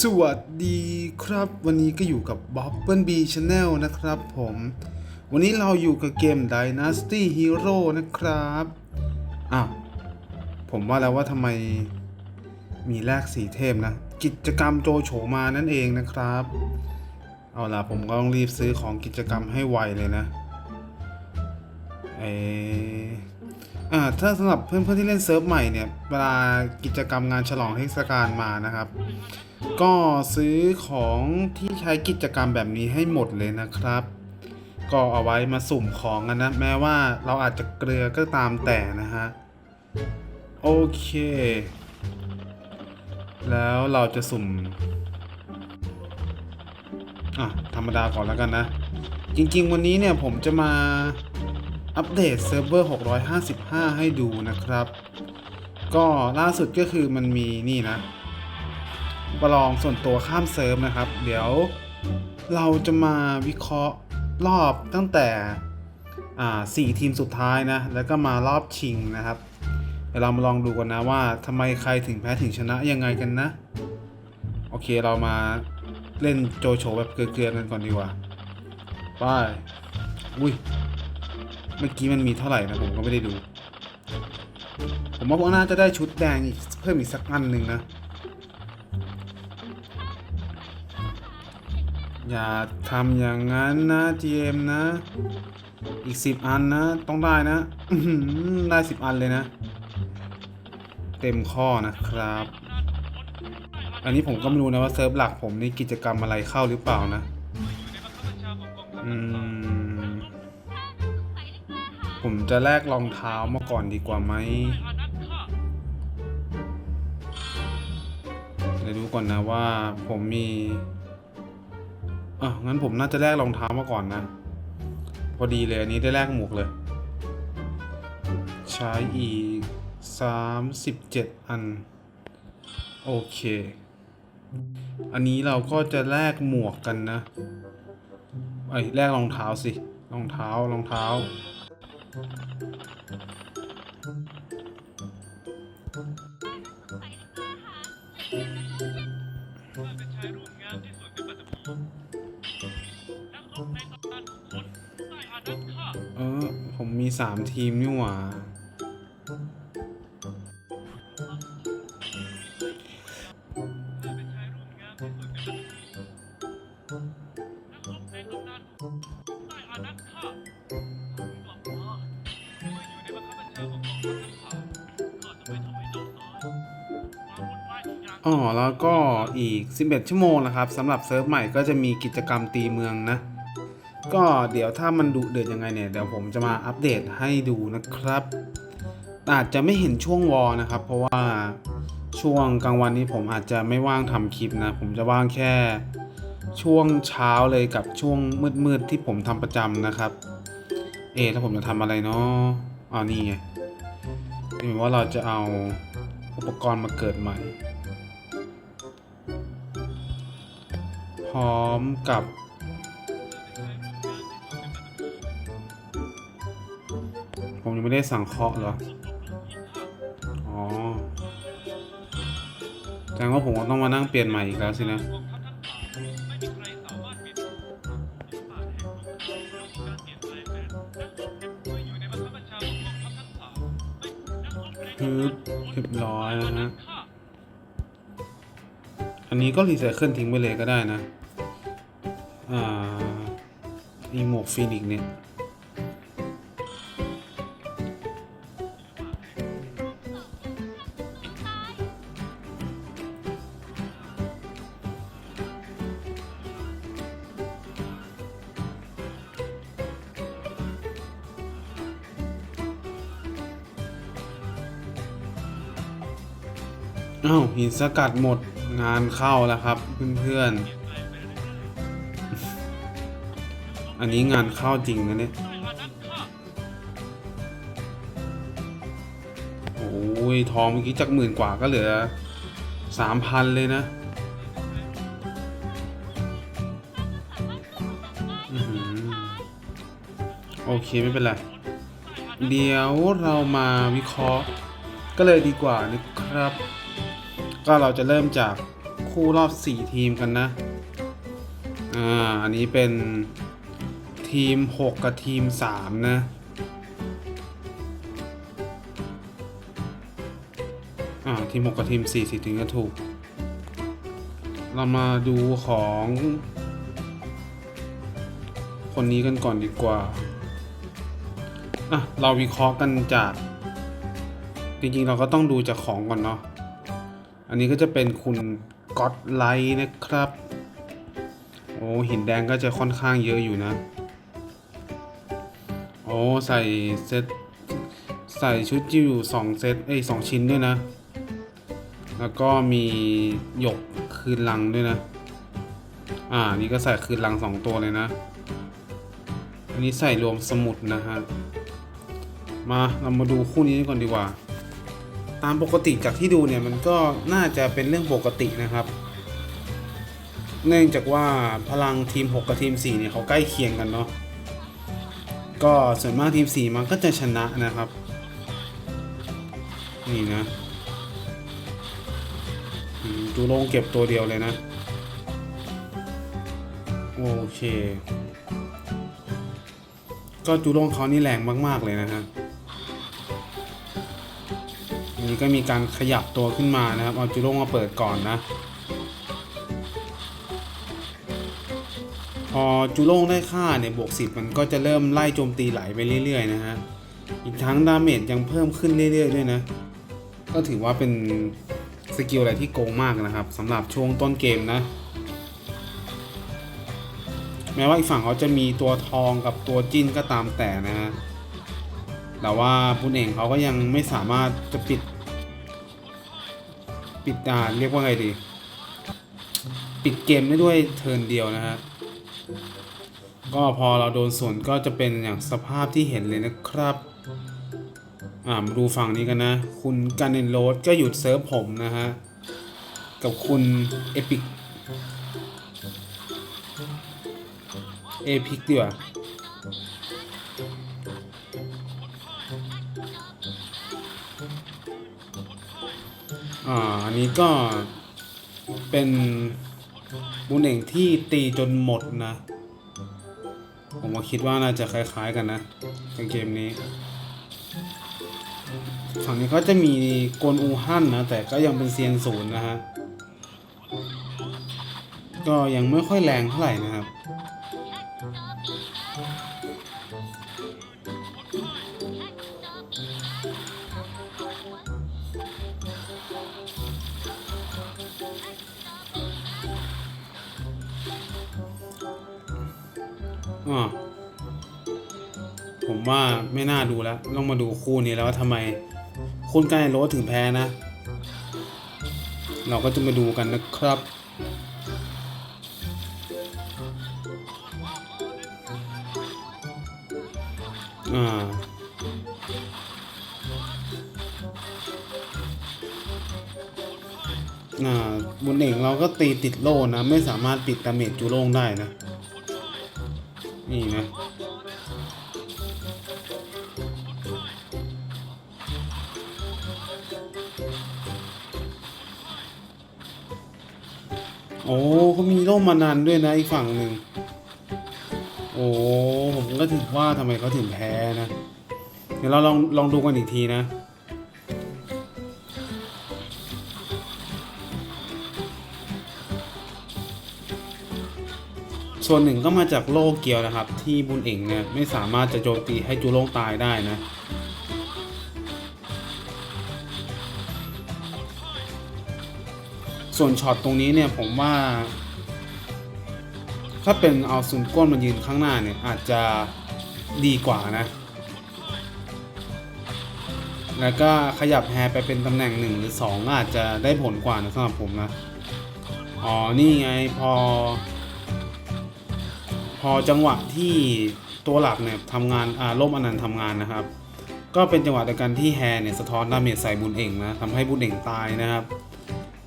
สวัสดีครับ วันนี้ก็อยู่กับ b o b b l e B Channel นะครับผม วันนี้เราอยู่กับเกม Dynasty Hero นะครับ อ้าว ผมว่าแล้วว่าทำไมมีแลกสีเทพนะ กิจกรรมโจโฉมานั่นเองนะครับ เอาล่ะ ผมก็ต้องรีบซื้อของกิจกรรมให้ไวเลยนะ เอ อ่าถ้าสำหรับเพื่อนๆที่เล่นเซิร์ฟใหม่เนี่ยเวลากิจกรรมงานฉลองเทศกาลมานะครับ ก็ซื้อของที่ใช้กิจกรรมแบบนี้ให้หมดเลยนะครับ ก็เอาไว้มาสุ่มของกันนะ แม้ว่าเราอาจจะเกลือก็ตามแต่นะฮะโอเค แล้วเราจะสุ่มอะธรรมดาก่อนแล้วกันนะ จริงๆวันนี้เนี่ยผมจะมา อัปเดตเซิร์ฟเวอร์ 655 ให้ดูนะครับ ก็ล่าสุดก็คือมันมีนี่นะ ประลองส่วนตัวข้ามเซิร์ฟนะครับ เดี๋ยวเราจะมาวิเคราะห์รอบตั้งแต่สี่ทีมสุดท้ายนะ แล้วก็มารอบชิงนะครับ เดี๋ยวเรามาลองดูกันนะว่าทำไมใครถึงแพ้ถึงชนะยังไงกันนะ โอเคเรามาเล่นโจโฉแบบเกลือๆกันก่อนดีกว่า ไป อุ้ย เมื่อกี้มันมีเท่าไหร่นะผมก็ไม่ได้ดู ผมว่าพวกน่าจะได้ชุดแดงอีกเพิ่มอีกสักอันหนึ่งนะ อย่าทำอย่างนั้นนะ GM นะ อีกสิบอันนะ ต้องได้นะได้สิบอันเลยนะ เต็มข้อนะครับ อันนี้ผมก็ไม่รู้นะว่าเซิร์ฟหลักผมนี่กิจกรรมอะไรเข้าหรือเปล่านะ อืม จะแลกรองเท้ามาก่อนดีกว่าไหมเดี๋ยวดูก่อนนะว่าผมมีอะงั้นผมน่าจะแลกรองเท้ามาก่อนนะ พอดีเลยอันนี้ได้แลกหมวกเลย ใช้อีก37อัน โอเค อันนี้เราก็จะแลกหมวกกันนะไอ้แลกรองเท้าสิรองเท้ารองเท้า เออผมมีสามทีมนี่หว่า อีก 11 ชั่วโมงนะครับสำหรับเซิร์ฟใหม่ก็จะมีกิจกรรมตีเมืองนะ ก็เดี๋ยวถ้ามันดุเดือดยังไงเนี่ยเดี๋ยวผมจะมาอัปเดตให้ดูนะครับ อาจจะไม่เห็นช่วงวอนะครับ เพราะว่าช่วงกลางวันนี้ผมอาจจะไม่ว่างทำคลิปนะ ผมจะว่างแค่ช่วงเช้าเลยกับช่วงมืดๆที่ผมทำประจำนะครับ เอ๊ะแล้วผมจะทำอะไรเนาะอ๋อนี่ไงนี่ว่าเราจะเอาอุปกรณ์มาเกิดใหม่ ร้อมกับผมยังไม่ได้สั่งเคาะเหรอ อ๋อแสดงว่าผมต้องมานั่งเปลี่ยนใหม่อีกแล้วสินะคือเรียบร้อยนะฮะ อันนี้ก็รีไซเคิลทิ้งไปเลยก็ได้นะ อ่าอีหมวกฟินิกเนี่ยอ้าวหินสกัดหมดงานเข้าแล้วครับเพื่อนๆ อันนี้งานเข้าจริงนะเนี่ย โอ้ยทองเมื่อกี้จากหมื่นกว่าก็เหลือสามพันเลยนะอโอเคไม่เป็นไร เดี๋ยวเรามาวิเคราะห์ก็เลยดีกว่านะครับ ก็เราจะเริ่มจากคู่รอบ 4 ทีมกันนะ อ่า อันนี้เป็น ทีม 6 กับทีม 3 นะ อ่า ทีม 6 กับทีม 4 สิถึงจะถูก เรามาดูของ คนนี้กันก่อนดีกว่า อะ เราวิเคราะห์กันจาก จริงๆ เราก็ต้องดูจากของก่อนเนาะ อันนี้ก็จะเป็นคุณก็อตไลท์นะครับ โอ้หินแดงก็จะค่อนข้างเยอะอยู่นะ อ้ใส่เซตใส่ชุดจิวสองเซตเอ้ยสองชิ้นด้วยนะ แล้วก็มีหยกคืนลังด้วยนะ อ่านี่ก็ใส่คืนลังสองตัวเลยนะ อันนี้ใส่รวมสมุดนะฮะ มาเรามาดูคู่นี้ก่อนดีกว่า ตามปกติจากที่ดูเนี่ยมันก็น่าจะเป็นเรื่องปกตินะครับเนื่องจากว่าพลังทีม 6 กับทีม 4 เนี่ยเขาใกล้เคียงกันเนาะ ก็ส่วนมากทีม4มันก็จะชนะนะครับ นี่นะอืมจูโรงเก็บตัวเดียวเลยนะ โอเค ก็จูโรงเขานี่แรงมาก ๆ เลยนะฮะนนี้ก็มีการขยับตัวขึ้นมานะครับ เอาจูโร่มาเปิดก่อนนะ พอจูโร่งได้ค่าเนี่ยบวก10 มันก็จะเริ่มไล่โจมตีไหลไปเรื่อย ๆ นะฮะ อีกทั้งดาเมจยังเพิ่มขึ้นเรื่อย ๆ ด้วยนะ ก็ถือว่าเป็นสกิลอะไรที่โกงมากนะครับสำหรับช่วงต้นเกมนะ แม้ว่าอีกฝั่งเขาจะมีตัวทองกับตัวจิ้นก็ตามแต่นะฮะ แต่ว่าปุนเองเขาก็ยังไม่สามารถจะปิด ปิดอ่าเรียกว่าไงดี ปิดเกมได้ด้วยเทิร์นเดียวนะฮะ ก็พอเราโดนส่วนก็จะเป็นอย่างสภาพที่เห็นเลยนะครับอ่ามาดูฝั่งนี้กันนะ คุณการเนโรดก็หยุดเซิร์ฟผมนะฮะ กับคุณเอพิกเอพิกดีกว่าอ่าอันนี้ก็เป็น บุญเองที่ตีจนหมดนะ ผมก็คิดว่าน่าจะคล้ายๆกันนะในเกมนี้ ฝั่งนี้ก็จะมีกวนอูฮั่นนะ แต่ก็ยังเป็นเซียนศูนย์นะฮะ ก็ยังไม่ค่อยแรงเท่าไหร่นะครับ ผมว่าไม่น่าดูแล้วต้องมาดูคู่นี้แล้วว่าทำไมคุณกายโรสถึงแพ้นะ เราก็จะมาดูกันนะครับอ่าอ่าบนเอกเราก็ตีติดโล่นะ ไม่สามารถปิดดาเมจจูโล่งได้นะ นี่นะ โอ้เขามีร่มมานานด้วยนะอีกฝั่งหนึ่งโอ้ผมก็ถึงว่าทำไมเขาถึงแพ้นะเดี๋ยวเราลองลองดูกันอีกทีนะส่วนหนึ่งก็มาจากโลกเกียวนะครับ ที่บุญเองเนี่ยไม่สามารถจะโจมตีให้จูโล่งตายได้นะ ส่วนช็อตตรงนี้เนี่ยผมว่า ถ้าเป็นเอาซุนก้นมายืนข้างหน้าเนี่ยอาจจะดีกว่านะ แล้วก็ขยับแฮร์ไปเป็นตำแหน่งหนึ่งหรือสองก็อาจจะได้ผลกว่านะสำหรับผมนะ อ๋อ นี่ไงพอ พอจังหวะที่ตัวหลักเนี่ยทำงานอ่าล่มอนันต์ทำงานนะครับ ก็เป็นจังหวะเดียวกันที่แฮร์เนี่ยสะท้อนดาเมจใส่บุญเองนะทำให้บุญเองตายนะครับ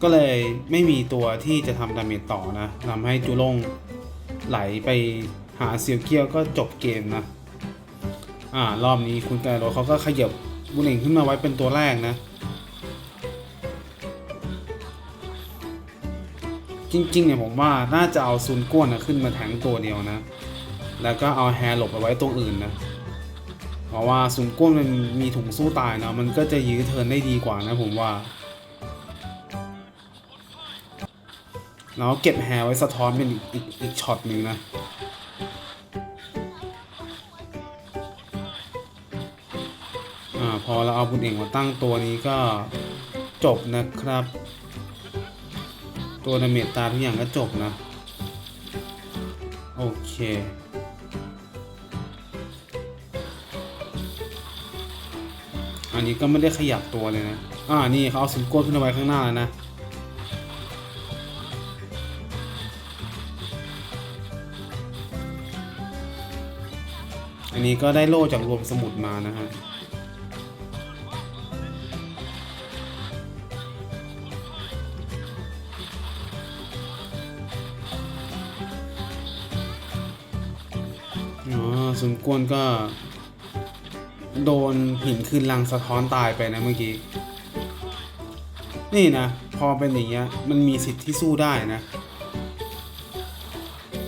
ก็เลยไม่มีตัวที่จะทำดาเมจต่อนะทำให้จูลงไหลไปหาเซียวเกียวก็จบเกมนะ อ่ารอบนี้คุณไกโรเขาก็ขยับบุญเองขึ้นมาไว้เป็นตัวแรกนะ จริงๆเนี่ยผมว่าน่าจะเอาซุนก้วนนะขึ้นมาแทงตัวเดียวนะ แล้วก็เอาแฮร์หลบเอาไว้ตรงอื่นนะ เพราะว่าซุนก้วนมันมีถุงสู้ตายนะมันก็จะยื้อเทิร์นได้ดีกว่านะผมว่า แล้วเก็บแฮร์ไว้สะท้อนเป็นอีกอีกอีกช็อตหนึ่งนะอ่าพอเราเอาบุญเองมาตั้งตัวนี้ก็จบนะครับ ตัวดาเมจตาทุกอย่างก็จบนะ โอเคอันนี้ก็ไม่ได้ขยับตัวเลยนะ อ่า นี่เขาเอาสุนโก้ขึ้นเอาไว้ข้างหน้าแล้วนะ อันนี้ก็ได้โล่จากรวมสมุดมานะฮะอ๋อสุนกวนก็ โดนหินคืนลังสะท้อนตายไปนะเมื่อกี้ นี่นะ พอเป็นอย่างเงี้ยมันมีสิทธิ์ที่สู้ได้นะ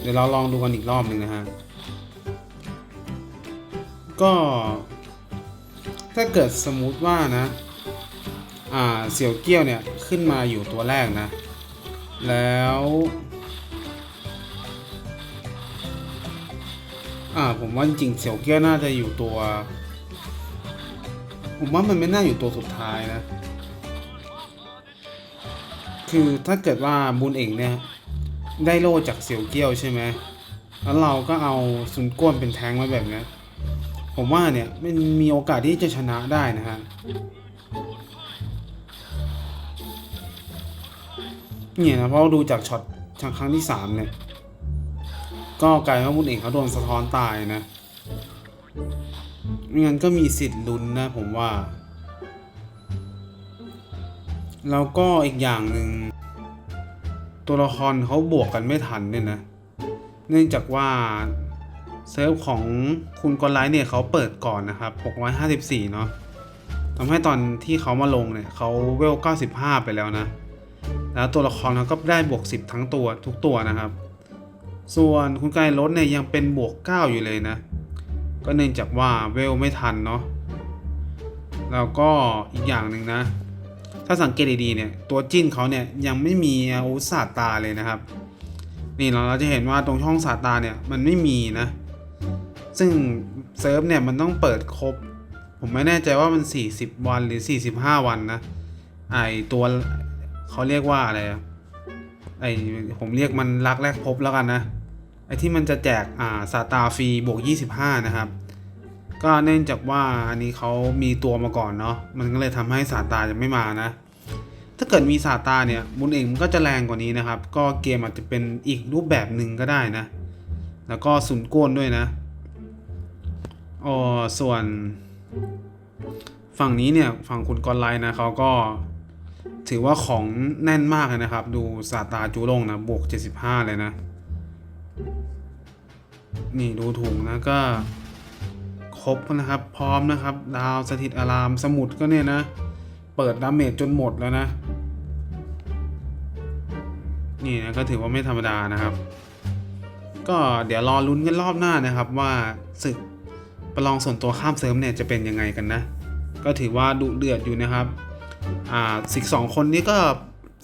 เดี๋ยวเราลองดูกันอีกรอบหนึ่งนะฮะ ก็ถ้าเกิดสมมุติว่านะ อ่าเสี่ยวเกี้ยวเนี่ยขึ้นมาอยู่ตัวแรกนะ แล้วอ่าผมว่าจริงเสี่ยวเกี้ยวน่าจะอยู่ตัว ผมว่ามันไม่น่าอยู่ตัวสุดท้ายนะ คือถ้าเกิดว่าบุญเองเนี่ยได้โล่จากเสี่ยวเกี้ยวใช่ไหมแล้วเราก็เอาซุนก้วนเป็นแทงไว้แบบนี้ ผมว่าเนี่ยมันมีโอกาสที่จะชนะได้นะฮะเนี่ยนะเพราะดูจากช็อตทางครั้งที่สามเนี่ยก็กลายว่าบุญเอกเขาโดนสะท้อนตายนะไม่งั้นก็มีสิทธิ์ลุ้นนะผมว่า แล้วก็อีกอย่างหนึ่งตัวละครเขาบวกกันไม่ทันเนี่ยนะ เนื่องจากว่า เซิร์ฟของคุณกอนไลท์เนี่ยเขาเปิดก่อนนะครับ 654 เนาะทำให้ตอนที่เขามาลงเนี่ยเขาเวล 95 ไปแล้วนะ แล้วตัวละครเขาก็ได้บวก 10 ทั้งตัวทุกตัวนะครับ ส่วนคุณไกรลดเนี่ยยังเป็นบวก 9 อยู่เลยนะ ก็เนื่องจากว่าเวลไม่ทันเนาะ แล้วก็อีกอย่างหนึ่งนะ ถ้าสังเกตดีๆเนี่ยตัวจิ้นเขาเนี่ยยังไม่มีอาวุธสาตาเลยนะครับ นี่เราเราจะเห็นว่าตรงช่องสาตาเนี่ยมันไม่มีนะ ซึ่งเซิร์ฟเนี่ยมันต้องเปิดครบ ผมไม่แน่ใจว่ามัน 40 วันหรือ 45 วันนะ ไอตัวเขาเรียกว่าอะไรอะไอผมเรียกมันรักแรกพบแล้วกันนะ ไอที่มันจะแจกอ่าสาตาฟรีบวก 25 นะครับ ก็เนื่องจากว่าอันนี้เขามีตัวมาก่อนเนาะ มันก็เลยทำให้สาตาจะไม่มานะ ถ้าเกิดมีสาตาเนี่ยบุญเองมันก็จะแรงกว่านี้นะครับ ก็เกมอาจจะเป็นอีกรูปแบบหนึ่งก็ได้นะ แล้วก็ศูนย์โกนด้วยนะอ๋อส่วนฝั่งนี้เนี่ยฝั่งคุณกอนไลน์นะเขาก็ถือว่าของแน่นมากเลยนะครับ ดูสาตาจูลงนะบวก 75 เลยนะ นี่ดูถุงนะก็ ครบนะครับ พร้อมนะครับ ดาวสถิตอารามสมุดก็เนี่ยนะ เปิดดาเมจจนหมดแล้วนะ นี่นะก็ถือว่าไม่ธรรมดานะครับ ก็เดี๋ยวรอลุ้นกันรอบหน้านะครับว่าศึกประลองส่วนตัวข้ามเสริมเนี่ยจะเป็นยังไงกันนะ ก็ถือว่าดุเดือดอยู่นะครับ อ่าสิกสองคนนี้ก็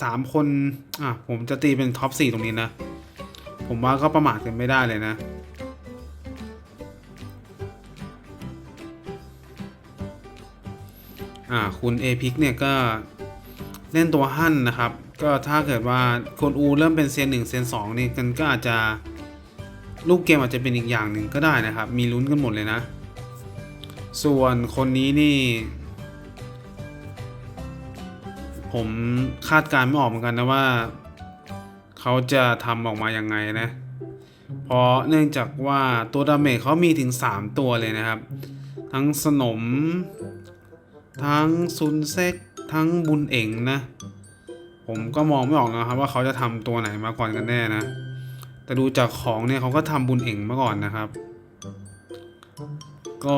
สามคน อะผมจะตีเป็นท็อปสี่ตรงนี้นะ ผมว่าก็ประมาทกันไม่ได้เลยนะอ่าคุณเอพิกเนี่ยก็เล่นตัวหั่นนะครับ ก็ถ้าเกิดว่าคนอูเริ่มเป็นเซียนหนึ่งเซียนสองนี่กันก็อาจจะ รูปเกมอาจจะเป็นอีกอย่างหนึ่งก็ได้นะครับ มีลุ้นกันหมดเลยนะ ส่วนคนนี้นี่ ผมคาดการไม่ออกเหมือนกันนะว่า เขาจะทำออกมายังไงนะ เพราะเนื่องจากว่าตัวดาเมจเขามีถึง 3 ตัวเลยนะครับ ทั้งสนม ทั้งซุนเซ็ก ทั้งบุญเอ๋งนะ ผมก็มองไม่ออกนะครับว่าเขาจะทำตัวไหนมาก่อนกันแน่นะ แต่ดูจากของเนี่ยเขาก็ทำบุญเอ๋งมาก่อนนะครับ ก็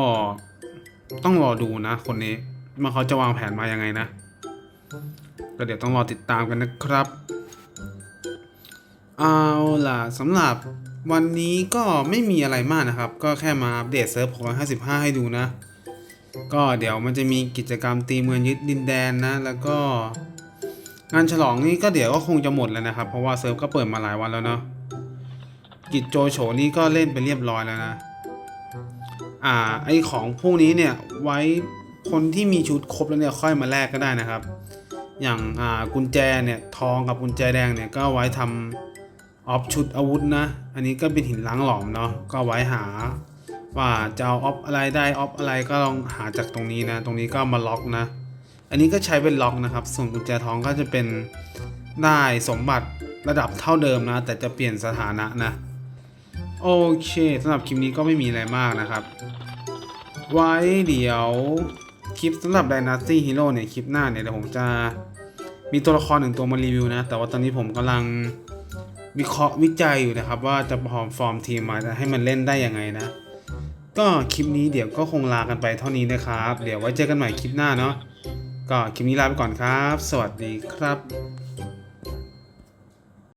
ต้องรอดูนะ คนนี้ว่าเขาจะวางแผนมายังไงนะ ก็เดี๋ยวต้องรอติดตามกันนะครับ เอาล่ะสำหรับวันนี้ก็ไม่มีอะไรมากนะครับ ก็แค่มาอัปเดตเซิร์ฟ655 ให้ดูนะ ก็เดี๋ยวมันจะมีกิจกรรมตีเมืองยึดดินแดนนะ แล้วก็งานฉลองนี่ก็เดี๋ยวก็คงจะหมดแล้วนะครับ เพราะว่าเซิร์ฟก็เปิดมาหลายวันแล้วเนาะ กิจโจโฉนี่ก็เล่นไปเรียบร้อยแล้วนะ อ่า ไอของพวกนี้เนี่ยไว้คนที่มีชุดครบแล้วเนี่ยค่อยมาแลกก็ได้นะครับ อย่างอ่ากุญแจเนี่ยทองกับกุญแจแดงเนี่ยก็ไว้ทำออฟชุดอาวุธนะ อันนี้ก็เป็นหินล้างหลอมเนาะ ก็ไว้หาว่าจะเอาออฟอะไรได้ออฟอะไรก็ลองหาจากตรงนี้นะ ตรงนี้ก็มาล็อกนะ อันนี้ก็ใช้เป็นล็อกนะครับ ส่วนกุญแจทองก็จะเป็นได้สมบัติระดับเท่าเดิมนะ แต่จะเปลี่ยนสถานะนะ โอเคสำหรับคลิปนี้ก็ไม่มีอะไรมากนะครับ ไว้เดี๋ยวคลิปสำหรับ Dynasty Hero เนี่ยคลิปหน้าเนี่ยเดี๋ยวผมจะมีตัวละครหนึ่งตัวมารีวิวนะ แต่ว่าตอนนี้ผมกำลังวิเคราะห์วิจัยอยู่นะครับ ว่าจะพอมฟอร์มทีมมาจะให้มันเล่นได้ยังไงนะ ก็คลิปนี้เดี๋ยวก็คงลากันไปเท่านี้นะครับ เดี๋ยวไว้เจอกันใหม่คลิปหน้าเนาะก็คลิปนี้ลาไปก่อนครับ สวัสดีครับ